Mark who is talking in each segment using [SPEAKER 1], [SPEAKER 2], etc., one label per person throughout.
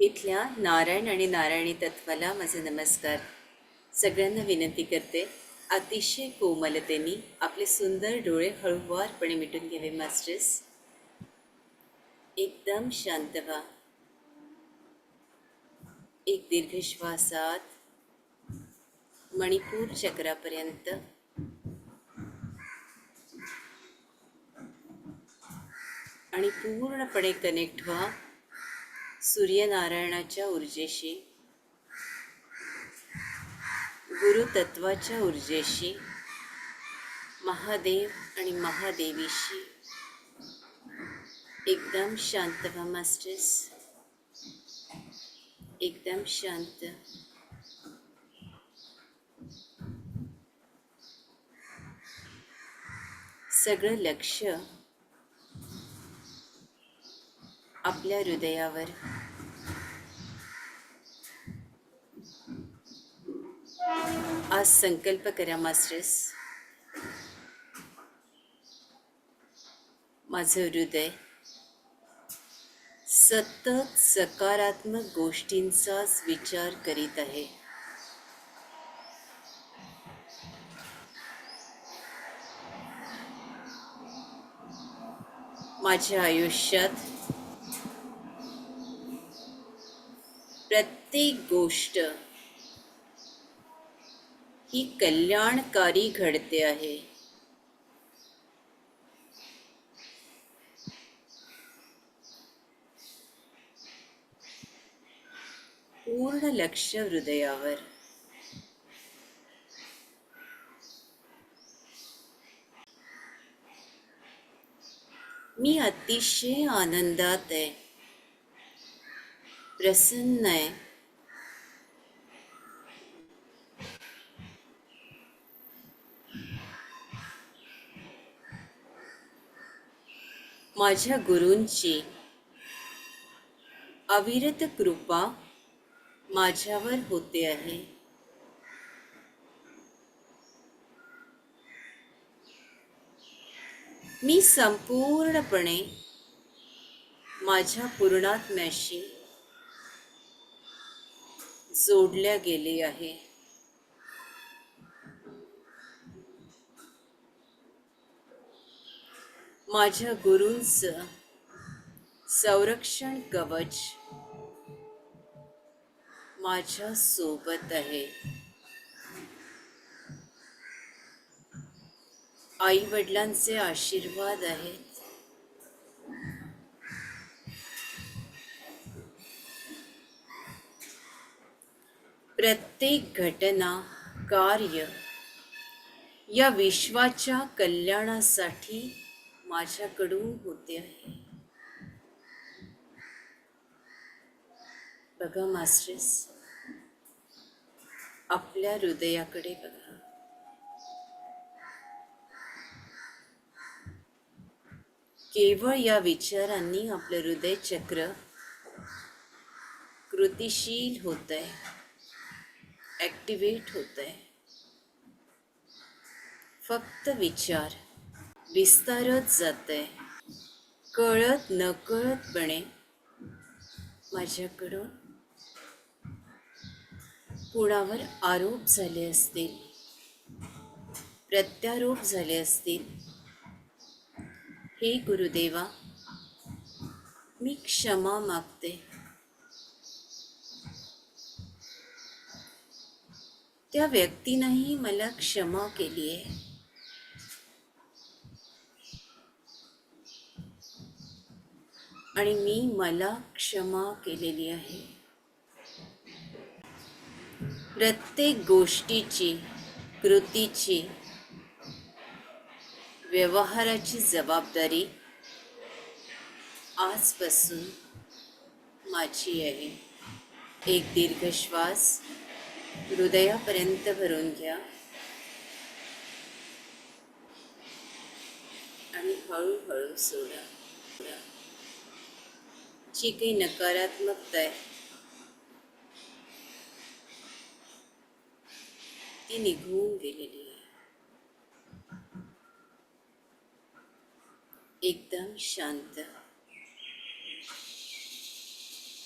[SPEAKER 1] इथल्या नारायण आणि नारायणी तत्वाला माझे नमस्कार. सगळ्यांना विनंती करते अतिशय कोमलतेने आपले सुंदर डोळे हळूवारपणे मिटून घ्यावे मास्टर्स. एकदम शांत व्हा. एक दीर्घ श्वासात मणिपूर चक्रापर्यंत. आणि पूर्णपणे कनेक्ट व्हा. सूर्यनारायणाच्या ऊर्जेशी गुरुतत्वाच्या ऊर्जेशी महादेव आणि महादेवीशी. एकदम शांत व्हा मास्टर्स. एकदम शांत. सगळं लक्ष आपल्या हृदयावर. आज संकल्प करा मास्टर्स. माझं हृदय सतत सकारात्मक गोष्टींचाच विचार करीत आहे. माझ्या आयुष्यात प्रत्येक गोष्ट ही कल्याणकारी घडते आहे. पूर्ण लक्ष हृदयावर. मी अतिशय आनंदात आहे. प्रसन्न आहे. माझ्या गुरूंची अविरत कृपा माझ्यावर होते आहे. मी संपूर्णपणे माझ्या पूर्णात्म्याशी जोडल्या गेले आहे. माझ्या गुरूंचं संरक्षण कवच माझ्या सोबत आहे. आई वडिलांचे आशीर्वाद आहेत प्रत्येक घटना कार्य या विश्वाच्या कल्याणासाठी माझ्याकडून होते आहे. बघा मास्टर्स आपल्या हृदयाकडे बघा. केवळ या विचारांनी आपलं हृदय चक्र कृतिशील होत आहे ॲक्टिवेट होत आहे फक्त विचार. विस्तारत जात आहे कळत नकळतपणे माझ्याकडून कुणावर आरोप झाले असतील? प्रत्यारोप झाले असतील? हे गुरुदेवा मी क्षमा मागते. त्या व्यक्तीनंही मला क्षमा केली आहे. आणि मी मला क्षमा केलेली आहे. प्रत्येक गोष्टीची कृतीची व्यवहाराची जबाबदारी आजपासून माझी आहे. एक दीर्घ श्वास हृदयापर्यंत भरून घ्या. आणि हळूहळू सोडा. जी काही नकारात्मकता आहे ती निघून गेलेली आहे. एकदम शांत.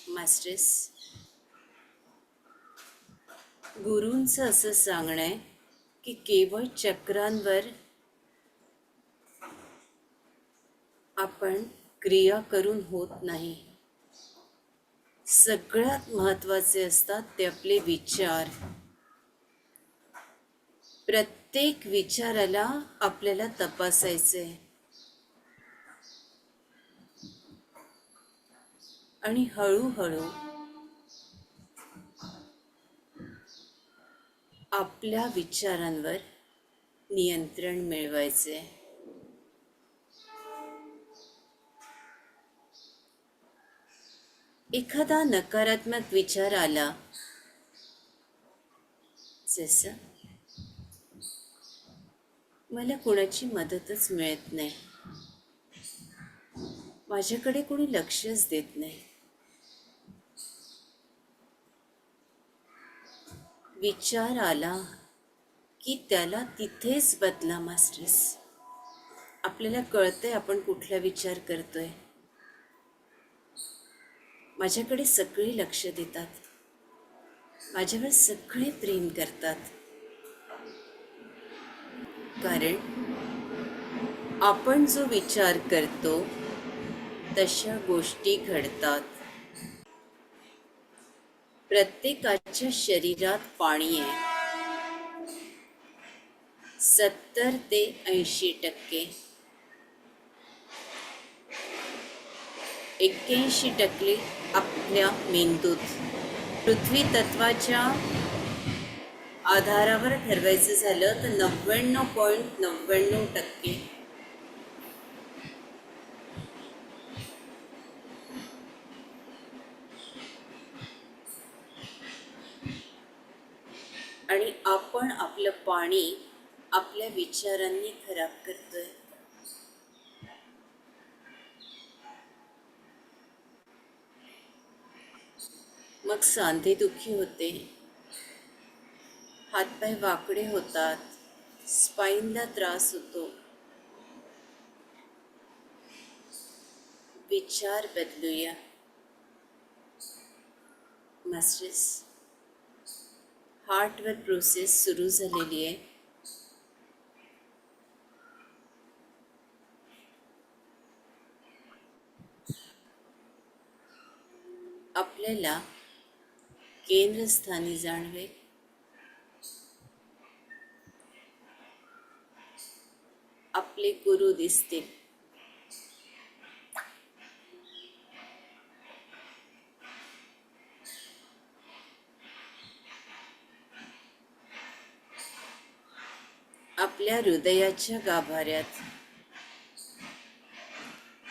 [SPEAKER 1] मास्टर्स गुरूंचं असं सांगणं आहे की केवळ चक्रांवर आपण क्रिया करून होत नाही सगळ्यात महत्त्वाचे असतात ते आपले विचार प्रत्येक विचाराला आपल्याला तपासायचे आहे. आणि हळूहळू आपल्या विचारांवर नियंत्रण मिळवायचे. एखादा नकारात्मक विचार आला जसं मला कोणाची मदतच मिळत नाही. माझ्याकडे कोणी लक्षच देत नाही. विचार आला की त्याला तिथेच बदला मास्टर्स. आपल्याला कळतंय आपण कुठला विचार करतोय. माझ्याकडे सगळे लक्ष देतात. माझ्यावर सगळे प्रेम करतात. कारण आपण जो विचार करतो तशा गोष्टी घडतात. प्रत्येकाच्या शरीरात पाणी आहे. सत्तर ते ऐंशी टक्के. एक्क्याऐंशी टक्के आपल्या मेंदूत पृथ्वी तत्वाच्या आधारावर ठरवायचं झालं तर नव्याण्णव पॉईंट नव्याण्णव टक्के आणि आपण आपलं पाणी आपल्या विचारांनी खराब करतोय. मग सांधे दुखी होते. हातपाय वाकडे होतात. स्पाईनला त्रास होतो. विचार बदलूया. मास्टर्स हार्टवर प्रोसेस सुरू झालेली आहे. आपल्याला केंद्रस्थानी जाणवेल. आपले गुरु दिसतील. आपल्या हृदयाच्या गाभाऱ्यात.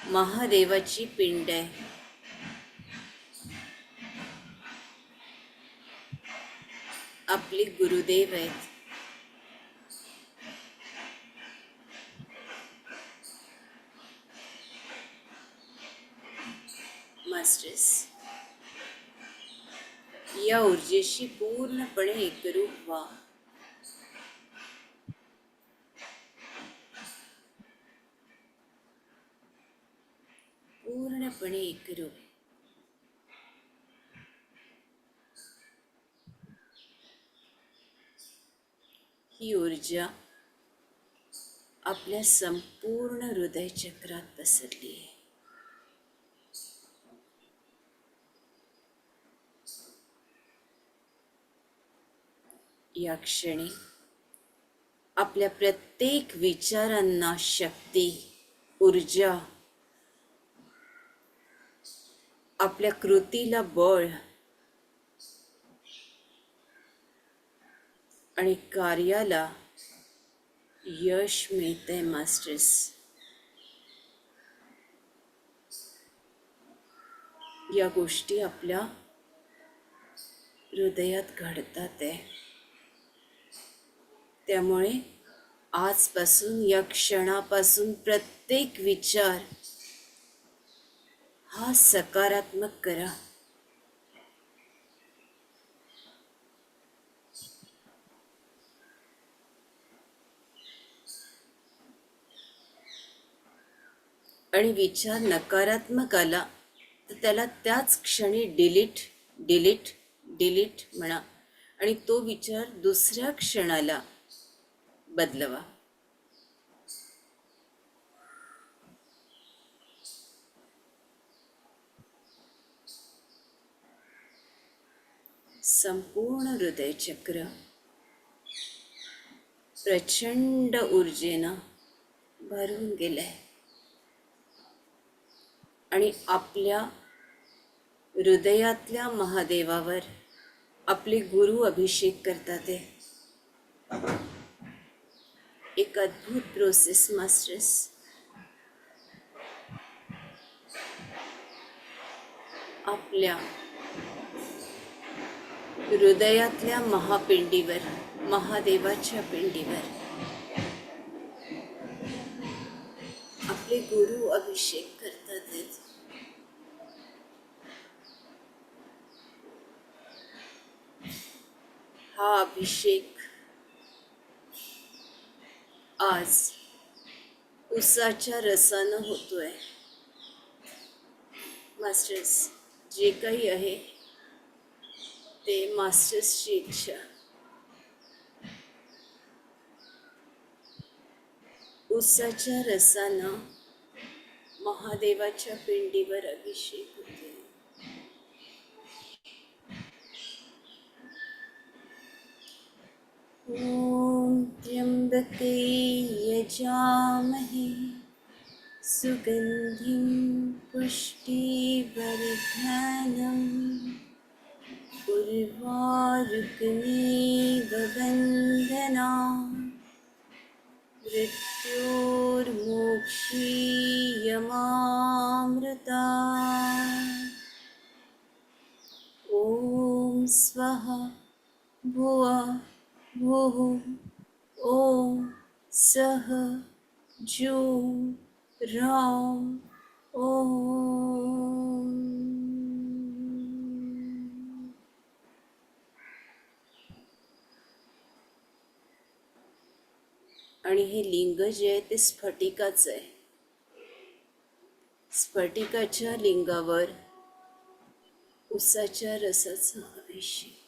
[SPEAKER 1] महादेवाची पिंड आहे. आपले गुरुदेव आहेत. मास्टर्स या ऊर्जेशी पूर्णपणे एकरूप व्हा. पूर्णपणे एकरूप ही ऊर्जा आपल्या संपूर्ण हृदय चक्रात पसरली आहे. या क्षणी आपल्या प्रत्येक विचारांना शक्ती ऊर्जा आपल्या कृतीला बळ आणि कार्याला यश मिळतंय मास्टर्स. या गोष्टी आपल्या हृदयात घडतात आहे त्यामुळे आजपासून या क्षणापासून प्रत्येक विचार हा सकारात्मक करा. आणि विचार नकारात्मक आला तर त्याला त्याच क्षणी डिलीट डिलीट डिलीट म्हणा. आणि तो विचार दुसऱ्या क्षणाला बदलवा. संपूर्ण हृदयचक्र. प्रचंड ऊर्जेनं भरून गेलंय. आणि आपल्या हृदयातल्या महादेवावर आपले गुरु अभिषेक करतात ते. एक अद्भुत प्रोसेस मास्टर्स आपल्या हृदयातल्या महापिंडीवर महादेवाच्या पिंडीवर. आपले गुरु अभिषेक करतात हा अभिषेक आज उसाच्या रसानं होतोय. मास्टर्स जे काही आहे ते मास्टर्सची इच्छा. उसाच्या रसानं महादेवाच्या पिंडीवर अभिषेक होते. ॐ त्र्यम्बके यजामहे. सुगन्धिं पुष्टिवर्धनम्. उर्वारुकमेव बन्धना मृत्योर्मोक्षीयमामृता। ॐ स्वः भुवा भुः ॐ सः जू राम। ॐ। आणि हे लिंग जे आहे ते स्फटिकाचं आहे. स्फटिकाच्या लिंगावर उसाच्या रसाचा अभिषेक.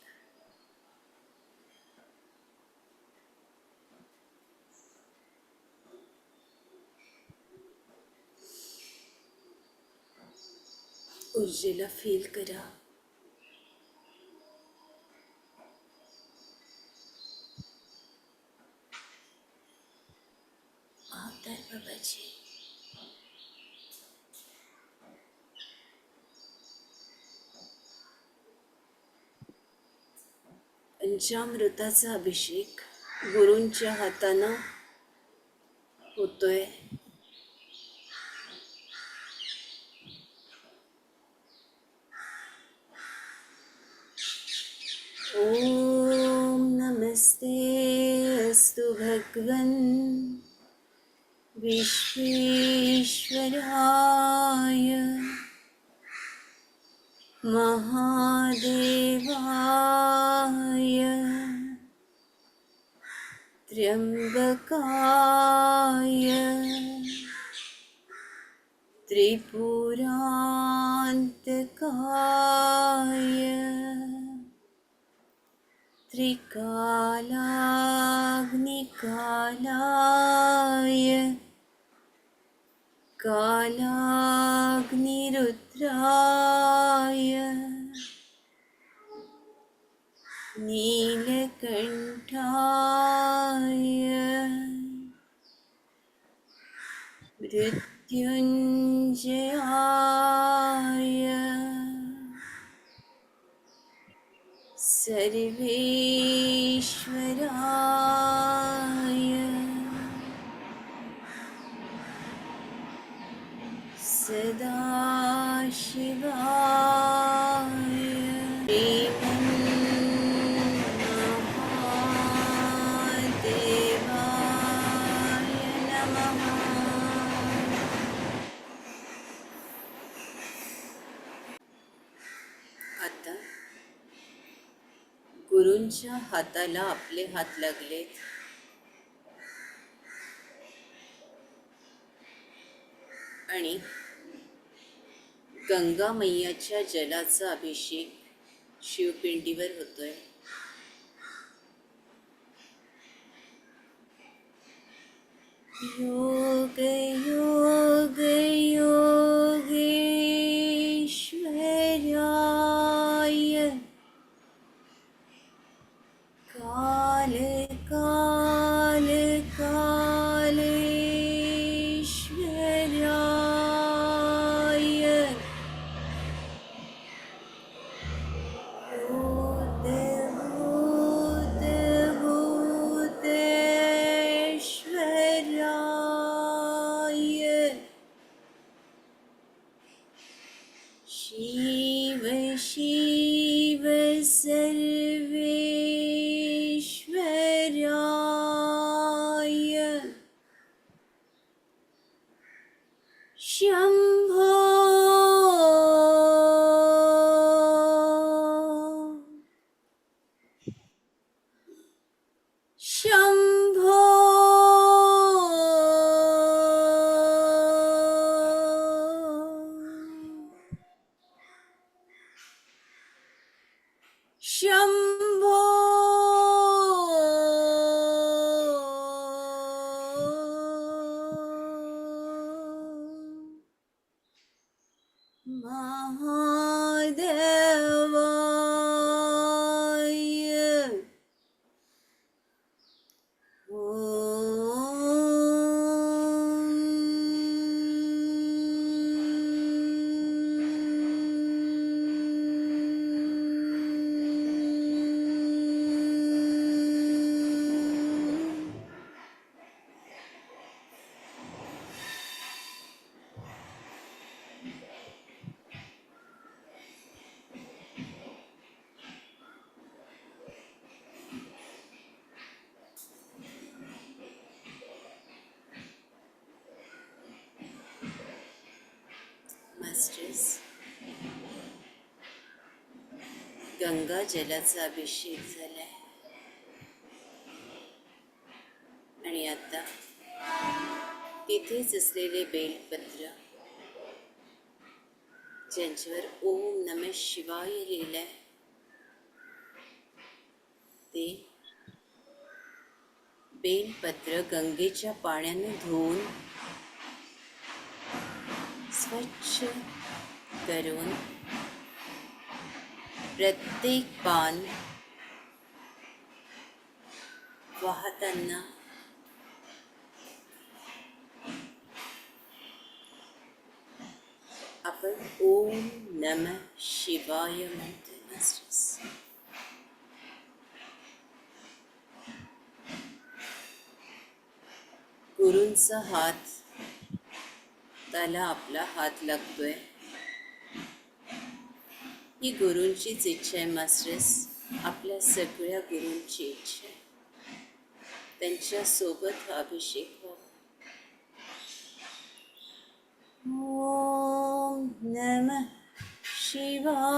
[SPEAKER 1] ऊर्जेला फील करा. पंचामृताचा अभिषेक गुरूंच्या हातानं होतोय. ॐ नमस्ते अस्तु भगवन् विश्वेश्वराय महादेवाय त्र्यंबकाय त्रिपुरान्तकाय त्रिकालाग्निकालाय कालाग्निरुद्राय। नीलकण्ठाय मृत्युञ्जयाय सर्वेश्वराय सदाशिवाय गुरूंच्या हाताला आपले हात लागले. आणि गंगा मैयाच्या जलाचा अभिषेक शिवपिंडीवर होतोय. योग योग योग गंगा जलाचा अभिषेक झालाय. आणि आता तिथेच असलेले बेलपत्र ज्यांच्यावर ओम नम शिवाय लिहिलंय ते बेलपत्र गंगेच्या पाण्याने धुवून स्वच्छ करून प्रत्येक पान वाहताना आपण ओम नम शिवाय म्हणतोय गुरूंचा हात त्याला आपला हात लागतोय. ही गुरूंचीच इच्छा आहे मास्टर्स. आपल्या सगळ्या गुरूंची इच्छा आहे. त्यांच्यासोबत हा अभिषेक व्हावा. ओम नम शिवाय.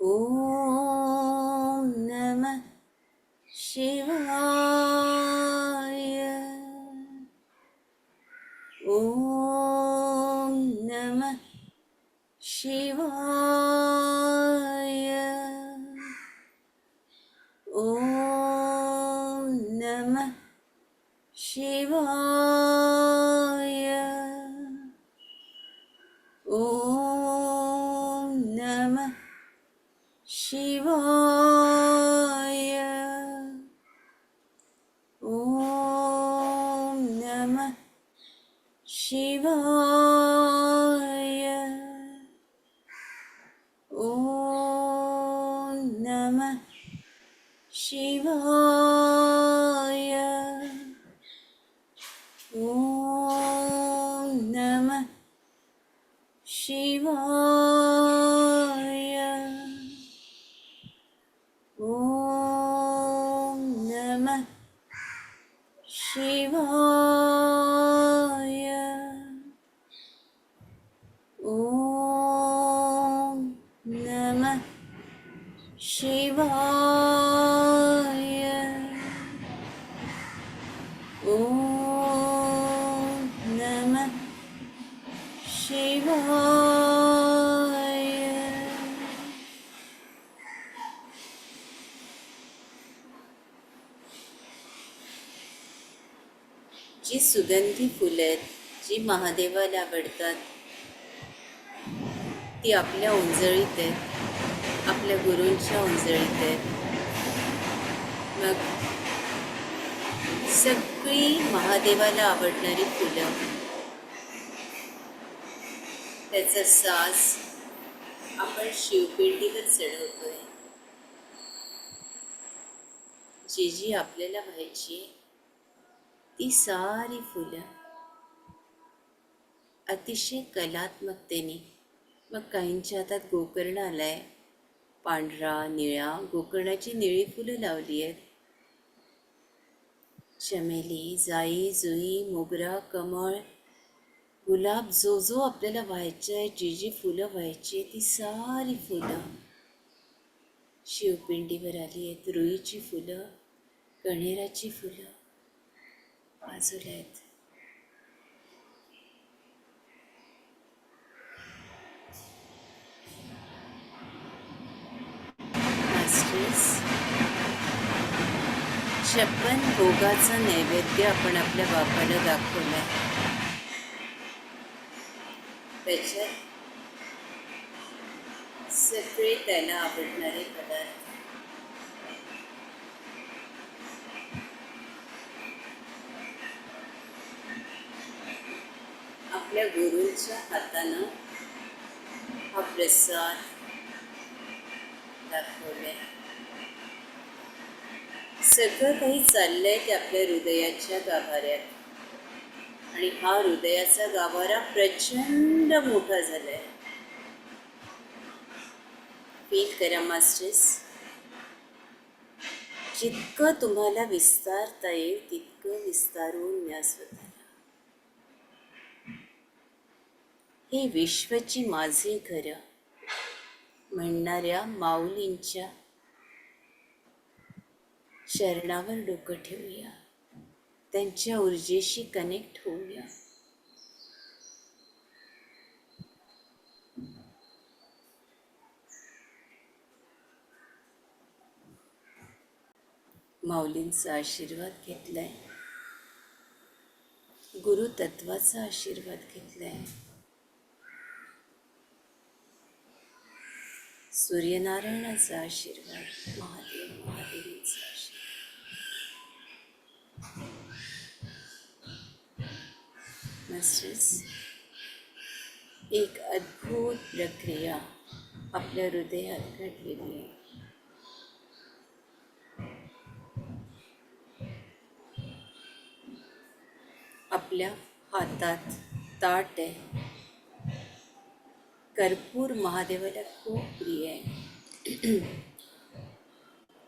[SPEAKER 1] ओम नम शिवाय. Oh. ಶ್ರೀಮೋ सुगंधी फुलं आहेत जी महादेवाला आवडतात. ती आपल्या उंजळीत आहेत आपल्या गुरूंच्या उंजळीत आहेत. मग सगळी महादेवाला आवडणारी फुलं त्याचा साज आपण शिवपिंडीवर चढवतोय. जी जी आपल्याला व्हायची ती सारी फुलं. अतिशय कलात्मकतेने मग काहींच्या हातात गोकर्ण आलाय. पांढरा निळा गोकर्णाची निळी फुलं लावली आहेत. चमेली जाई जुई मोगरा कमळ गुलाब जो जो आपल्याला व्हायचं आहे जी जी फुलं व्हायची ती सारी फुलं. शिवपिंडीवर आली आहेत रुईची फुलं कण्हेराची फुलं. बाजूला आहेत छप्पन भोगाचा नैवेद्य आपण आपल्या बापाला दाखवलाय. त्याच्यात सगळे त्याला आवडणारे पदार्थ आपल्या गुरूंच्या हातानं हा प्रसाद दाखवलाय. सगळं काही चाललंय ते आपल्या हृदयाच्या गाभाऱ्यात. आणि हा हृदयाचा गाभारा प्रचंड मोठा झालाय. फील करा मास्टर्स जितकं तुम्हाला विस्तारता येईल तितकं विस्तारून या स्वतः. हे विश्वची माझे घर म्हणणाऱ्या माऊलींच्या शरणावर डोकं ठेवूया. त्यांच्या ऊर्जेशी कनेक्ट होऊया. माऊलींचा आशीर्वाद घेतलाय. गुरुतत्वाचा आशीर्वाद घेतलाय. सूर्यनारायणाचा आशीर्वाद महादेव महादेवीचा आशीर्वाद. एक अद्भुत प्रक्रिया आपल्या हृदयात घडलेली आहे. आपल्या हातात ताट आहे. कर्पूर महादेवाला खूप प्रिय आहे.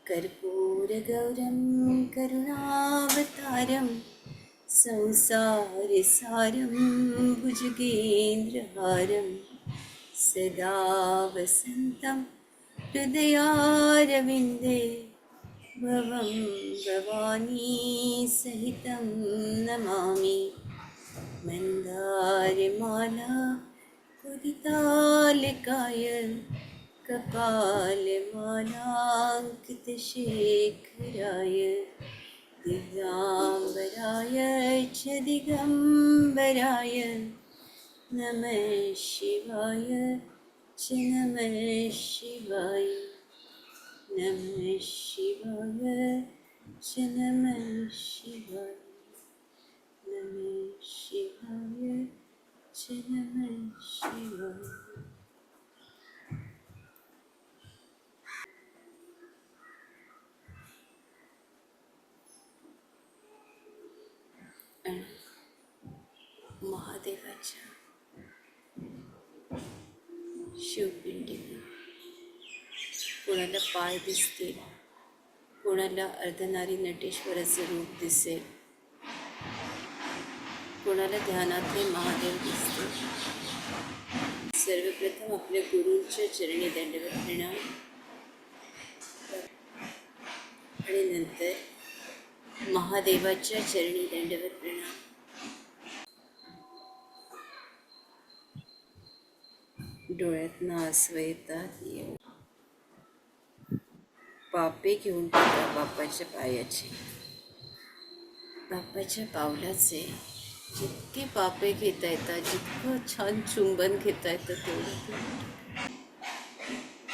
[SPEAKER 1] कर्पूर गौरम करुणावतारम संसार सारम भुजगेंद्रहारम सदा वसन्तं हृदयारविन्दे भवं भवानी सहितं नमामि. मन्दारमाला कुदितालिकाय कपालमालाङ्कितशेखराय दिगम्बराय च दिगम्बराय नमः शिवाय च नमः शिवाय नमः शिवाय च नमः शिवाय नमः शिवाय च नमः शिवाय आणि महादेवाच्या शिवपिंडीवर कोणाला पाय दिसतील कोणाला अर्धनारी नटेश्वराचं रूप दिसेल कोणाला ध्यानातले महादेव दिसते सर्वप्रथम आपल्या गुरूंच्या चरणी दंडवत प्रणाम. आणि नंतर महादेवाच्या चरणी दंडवत प्रणाम. डोळ्यातनं आसवं येतात येऊ पापे घेऊन टाका बापाच्या पायाचे. बापाच्या पावलाचे जितके पापे घेता येतात जितकं छान चुंबन घेता येतं तेवढं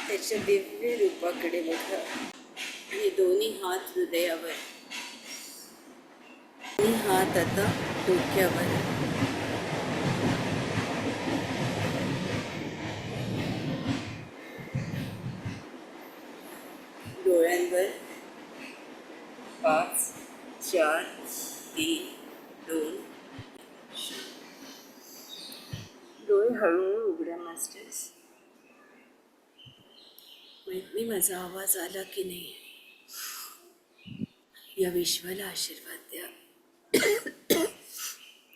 [SPEAKER 1] त्याच्या दिव्य रूपाकडे बघा. आणि दोन्ही हात हृदयावर. दोन्ही हात आता डोक्यावर. डोळ्यांवर. पाच चार तीन दोन डोळे हळूहळू उघड्या मास्टर्स माहीत नाही माझा आवाज आला की नाही? या विश्वाला आशीर्वाद द्या.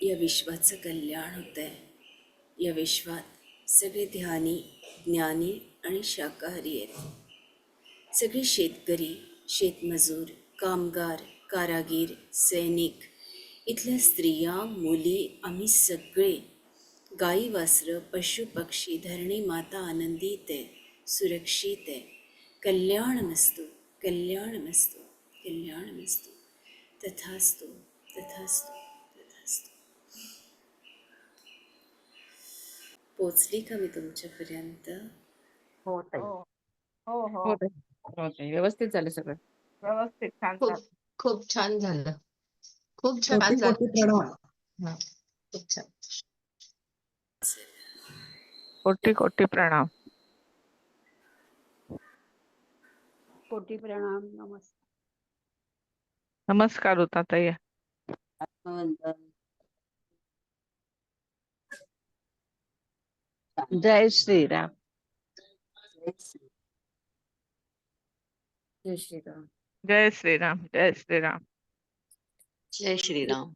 [SPEAKER 1] या विश्वाचं कल्याण होतंय. या विश्वात सगळे ध्यानी ज्ञानी आणि शाकाहारी आहेत. सगळे शेतकरी शेतमजूर कामगार कारागीर सैनिक इथल्या स्त्रिया मुली आम्ही सगळे गाई वासरं पशुपक्षी धरणी माता आनंदित आहे सुरक्षित आहे. कल्याण मस्तू कल्याण मस्तू कल्याण मस्तू तथास्तु तथास्तु तथास्तु। पोचली का मी तुमच्यापर्यंत?
[SPEAKER 2] हो ताई.
[SPEAKER 3] हो हो हो.
[SPEAKER 2] हो ताई. हो ताई. व्यवस्थित झालं सगळं.
[SPEAKER 3] व्यवस्थित छान
[SPEAKER 4] खूप
[SPEAKER 3] झालं.
[SPEAKER 4] खूप छान झालं. खूप छान झालं.
[SPEAKER 5] कोटी प्रणाम
[SPEAKER 4] हा, खूप छान.
[SPEAKER 3] कोटी कोटी प्रणाम
[SPEAKER 6] कोटी प्रणाम नमस्कार
[SPEAKER 3] नमस्कार होता ताई
[SPEAKER 2] जय श्रीराम
[SPEAKER 1] जय श्रीराम
[SPEAKER 3] जय श्रीराम जय श्रीराम
[SPEAKER 4] जय श्रीराम